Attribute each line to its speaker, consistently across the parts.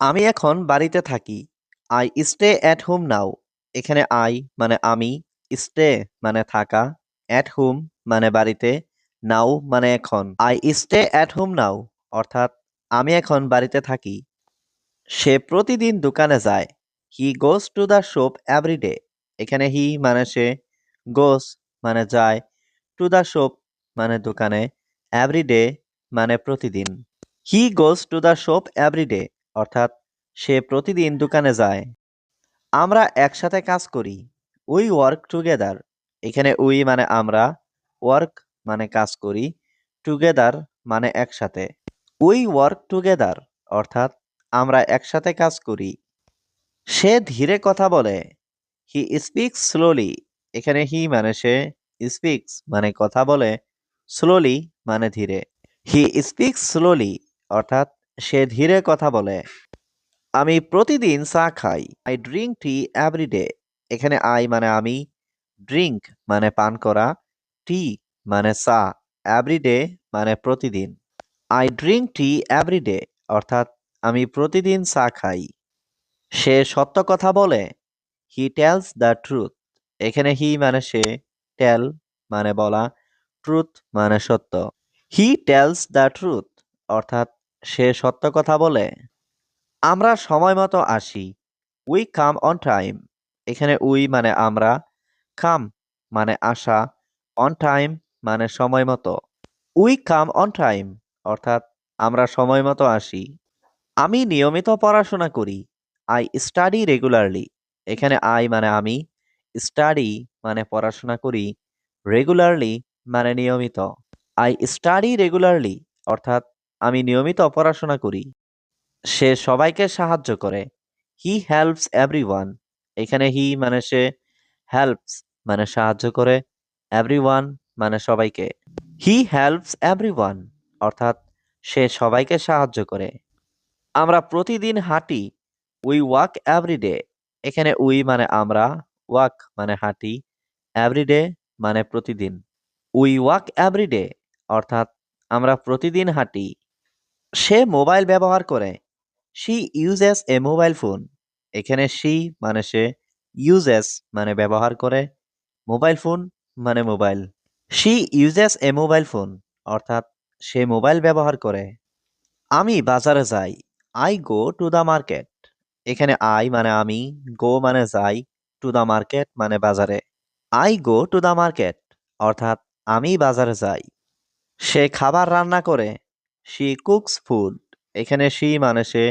Speaker 1: আমি এখন বাড়িতে থাকি। I stay at home now এখানে আই মানে আমি স্টে মানে থাকা অ্যাট হোম মানে বাড়িতে নাও মানে এখন। I stay at home now অর্থাৎ আমি এখন বাড়িতে থাকি। সে প্রতিদিন দোকানে যায়। He goes to the shop every day এখানে হি মানে সে গোস মানে যায়। টু দ্য শপ মানে দোকানে এভরিডে মানে প্রতিদিন। He goes to the shop every day অর্থাৎ সে প্রতিদিন দোকানে যায়। আমরা একসাথে কাজ করি উই ওয়ার্ক টুগেদার এখানে উই মানে আমরা ওয়ার্ক মানে কাজ করি টুগেদার মানে একসাথে। উই ওয়ার্ক টুগেদার অর্থাৎ আমরা একসাথে কাজ করি। সে ধীরে কথা বলে হি স্পিক্স স্লোলি এখানে হি মানে সে স্পিক্স মানে কথা বলে স্লোলি মানে ধীরে। হি স্পিক্স স্লোলি অর্থাৎ সে ধীরে কথা বলে, আমি প্রতিদিন চা খাই। I drink tea every day এখানে আই মানে আমি ড্রিঙ্ক মানে পান করা টি মানে চা এভরিডে মানে প্রতিদিন। আই ড্রিঙ্ক টি এভরিডে অর্থাৎ আমি প্রতিদিন চা খাই। সে সত্য কথা বলে হি টেলস দ্য ট্রুথ এখানে হি মানে সে টেল মানে বলা ট্রুথ মানে সত্য। হি টেলস দ্য ট্রুথ অর্থাৎ সে সত্য কথা বলে, আমরা সময় মতো আসি। উই কাম অন টাইম এখানে উই মানে আমরা কাম মানে আসা অন টাইম মানে সময় মতো উই কাম অন টাইম অর্থাৎ আমরা সময় মতো আসি আমি নিয়মিত পড়াশোনা করি। আই স্টাডি রেগুলারলি এখানে আই মানে আমি স্টাডি মানে পড়াশোনা করি রেগুলারলি মানে নিয়মিত আই স্টাডি রেগুলারলি অর্থাৎ আমি নিয়মিত পড়াশোনা করি। সে সবাইকে সাহায্য করে। হি হেল্পস এভরিওয়ান এখানে হি মানে সে হেল্পস মানে সাহায্য করে এভরিওয়ান মানে সবাইকে। হি হেল্পস এভরিওয়ান অর্থাৎ সে সবাইকে সাহায্য করে। আমরা প্রতিদিন হাঁটি। উই ওয়াক এভরিডে এখানে উই মানে আমরা ওয়াক মানে হাঁটি। এভরিডে মানে প্রতিদিন। উই ওয়াক এভরিডে অর্থাৎ আমরা প্রতিদিন হাঁটি। সে মোবাইল ব্যবহার করে। She uses a mobile phone এখানে শি মানে সে ইউজেস মানে ব্যবহার করে। মোবাইল ফোন মানে mobile she uses a mobile phone অর্থাৎ সে মোবাইল ব্যবহার করে। আমি বাজারে যাই I go to the market এখানে আই মানে আমি গো মানে যাই টু দ্য মার্কেট মানে বাজারে। I go to the market অর্থাৎ আমি বাজারে যাই। সে খাবার রান্না করে। শি কুকস ফুড এখানে শি মানে সে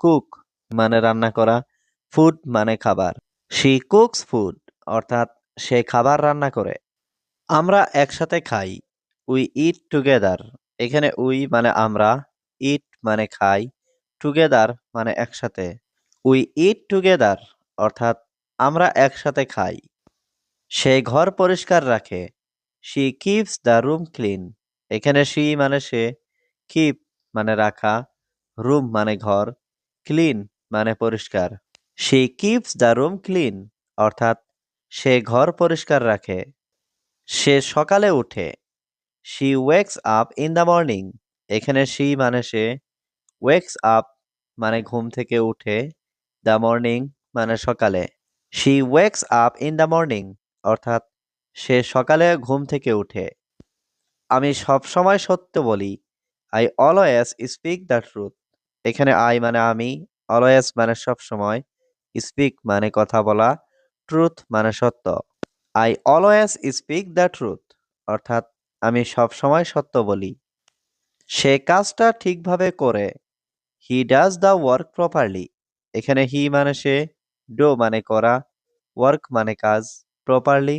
Speaker 1: কুক মানে রান্না করা ফুড মানে খাবার। শি কুকস ফুড অর্থাৎ সে খাবার রান্না করে। আমরা একসাথে খাই উই ইট টুগেদার এখানে উই মানে আমরা ইট মানে খাই টুগেদার মানে একসাথে। উই ইট টুগেদার অর্থাৎ আমরা একসাথে খাই। সে ঘর পরিষ্কার রাখে she keeps the room clean এখানে শি মানে সে কিপ মানে রাখা রুম মানে ঘর ক্লিন মানে পরিষ্কার। She keeps the room clean অর্থাৎ সে ঘর পরিষ্কার রাখে। সে সকালে উঠে। She wakes up in the morning এখানে শি মানে সে ওয়েক্স আপ মানে ঘুম থেকে উঠে দ্য মর্নিং মানে সকালে। She wakes up in the morning অর্থাৎ সে সকালে ঘুম থেকে উঠে। আমি সব সময় সত্য বলি I always speak the truth এখানে আই মানে আমি অলওয়েজ মানে সব সময় স্পিক মানে কথা বলা ট্রুথ মানে সত্য। I always speak the truth অর্থাৎ আমি সব সময় সত্য বলি। সে কাজটা ঠিকভাবে করে he does the work properly এখানে হি মানে সে ডো মানে করা ওয়ার্ক মানে কাজ প্রপারলি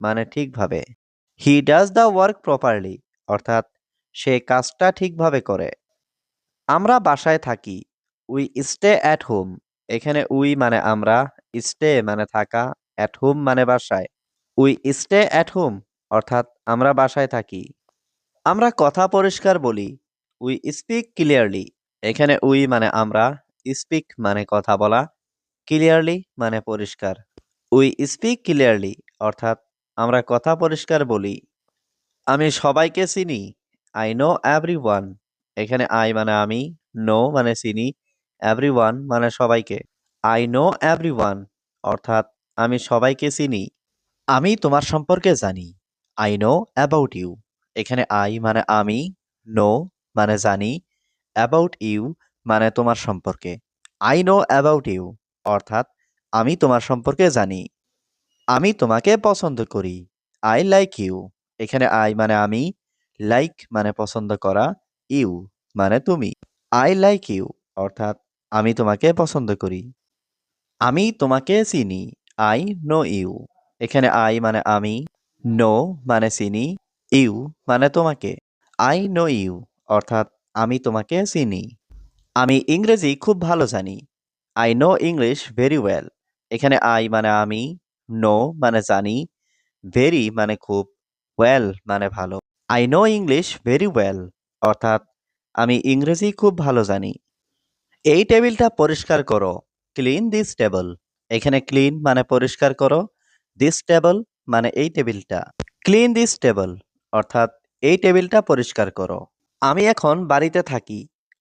Speaker 1: মানে ঠিকভাবে। He does the work properly অর্থাৎ সে কাজটা ঠিকভাবে করে। আমরা বাসায় থাকি। উই স্টে অ্যাট হোম এখানে উই মানে আমরা স্টে মানে থাকা অ্যাট হোম মানে বাসায়। উই স্টে অ্যাট হোম অর্থাৎ আমরা বাসায় থাকি। আমরা কথা পরিষ্কার বলি। উই স্পিক ক্লিয়ারলি এখানে উই মানে আমরা স্পিক মানে কথা বলা ক্লিয়ারলি মানে পরিষ্কার। উই স্পিক ক্লিয়ারলি অর্থাৎ আমরা কথা পরিষ্কার বলি। আমি সবাইকে চিনি। আই নো এভরি ওয়ান এখানে আই মানে আমি নো মানে চিনি এভরিওয়ান মানে সবাইকে। আই নো এভরিওয়ান অর্থাৎ আমি সবাইকে চিনি। আমি তোমার সম্পর্কে জানি। আই নো অ্যাবাউট ইউ এখানে আই মানে আমি নো মানে জানি। অ্যাবাউট ইউ মানে তোমার সম্পর্কে। আই নো অ্যাবাউট ইউ অর্থাৎ আমি তোমার সম্পর্কে জানি। আমি তোমাকে পছন্দ করি। আই লাইক ইউ এখানে আই মানে আমি লাইক মানে পছন্দ করা ইউ মানে তুমি। আই লাইক ইউ অর্থাৎ আমি তোমাকে পছন্দ করি। আমি তোমাকে চিনি আই নো ইউ এখানে আই মানে আমি নো মানে চিনি ইউ মানে তোমাকে। আই নো ইউ অর্থাৎ আমি তোমাকে চিনি। আমি ইংরেজি খুব ভালো জানি। I know English very well এখানে আই মানে আমি নো মানে জানি ভেরি মানে খুব ওয়েল মানে ভালো। I know English very well অর্থাৎ আমি ইংরেজি খুব ভালো জানি। এই টেবিলটা পরিষ্কার করো ক্লিন দিস টেবল এখানে ক্লিন মানে পরিষ্কার করো দিস টেবল মানে এই টেবিলটা। ক্লিন দিস টেবল অর্থাৎ এই টেবিলটা পরিষ্কার করো। আমি এখন বাড়িতে থাকি।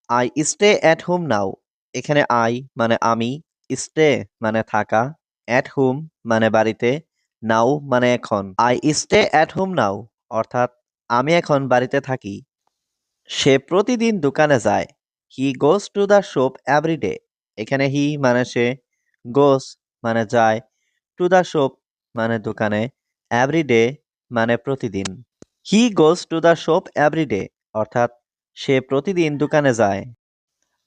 Speaker 1: I stay at home now এখানে আই মানে আমি স্টে মানে থাকা অ্যাট হোম মানে বাড়িতে নাও মানে এখন। I stay at home now অর্থাৎ আমি এখন বাড়িতে থাকি। সে প্রতিদিন দোকানে যায়। He goes to the shop every day এখানে হি মানে সে গোস মানে যায়। টু দ্য শপ মানে দোকানে। এভরিডে মানে প্রতিদিন। He goes to the shop every day অর্থাৎ সে প্রতিদিন দোকানে যায়।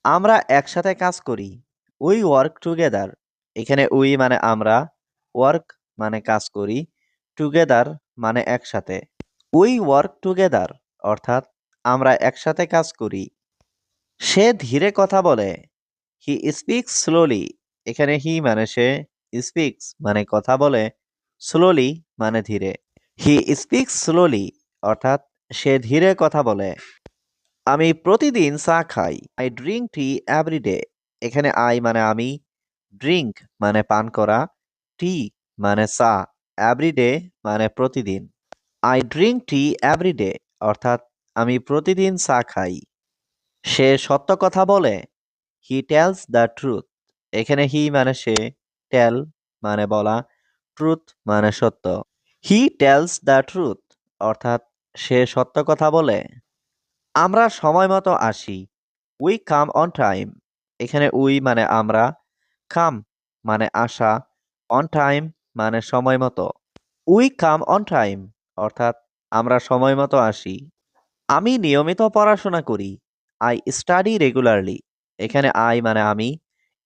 Speaker 1: আমরা একসাথে কাজ করি। উই ওয়ার্ক টুগেদার এখানে উই মানে আমরা। ওয়ার্ক মানে কাজ করি। টুগেদার মানে একসাথে। উই ওয়ার্ক টুগেদার অর্থাৎ আমরা একসাথে কাজ করি। সে ধীরে কথা বলে হি স্পিক্স স্লোলি এখানে হি মানে সে স্পিক্স মানে কথা বলে স্লোলি মানে ধীরে। হি স্পিক্স স্লোলি অর্থাৎ সে ধীরে কথা বলে। আমি প্রতিদিন চা খাই I drink tea every day এখানে আই মানে আমি ড্রিঙ্ক মানে পান করা টি মানে চা এভরিডে মানে প্রতিদিন। আই ড্রিঙ্ক টি এভরিডে অর্থাৎ আমি প্রতিদিন চা খাই। সে সত্য কথা বলে হি টেলস দ্য ট্রুথ এখানে হি মানে সে টেল মানে বলা ট্রুথ মানে সত্য। হি টেলস দ্য ট্রুথ অর্থাৎ সে সত্য কথা বলে। আমরা সময় মতো আসি। উই কাম অন টাইম এখানে উই মানে আমরা কাম মানে আসা অন টাইম মানে সময় মতো। উই কাম অন টাইম অর্থাৎ আমরা সময় মতো আসি। আমি নিয়মিত পড়াশোনা করি। আই স্টাডি রেগুলারলি এখানে আই মানে আমি।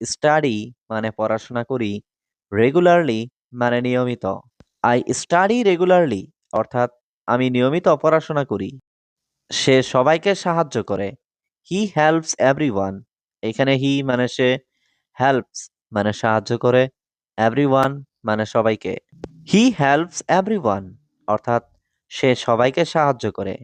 Speaker 1: স্টাডি মানে পড়াশোনা করি রেগুলারলি মানে নিয়মিত। আই স্টাডি রেগুলারলি অর্থাৎ আমি নিয়মিত পড়াশোনা করি। সে সবাইকে সাহায্য করে। হি হেল্পস এভরিওয়ান এখানে হি মানে সে হেল্পস মানে সাহায্য করে এভরিওয়ান মানে সবাইকে। হি হেল্পস এভরিওয়ান অর্থাৎ সে সবাইকে সাহায্য করে।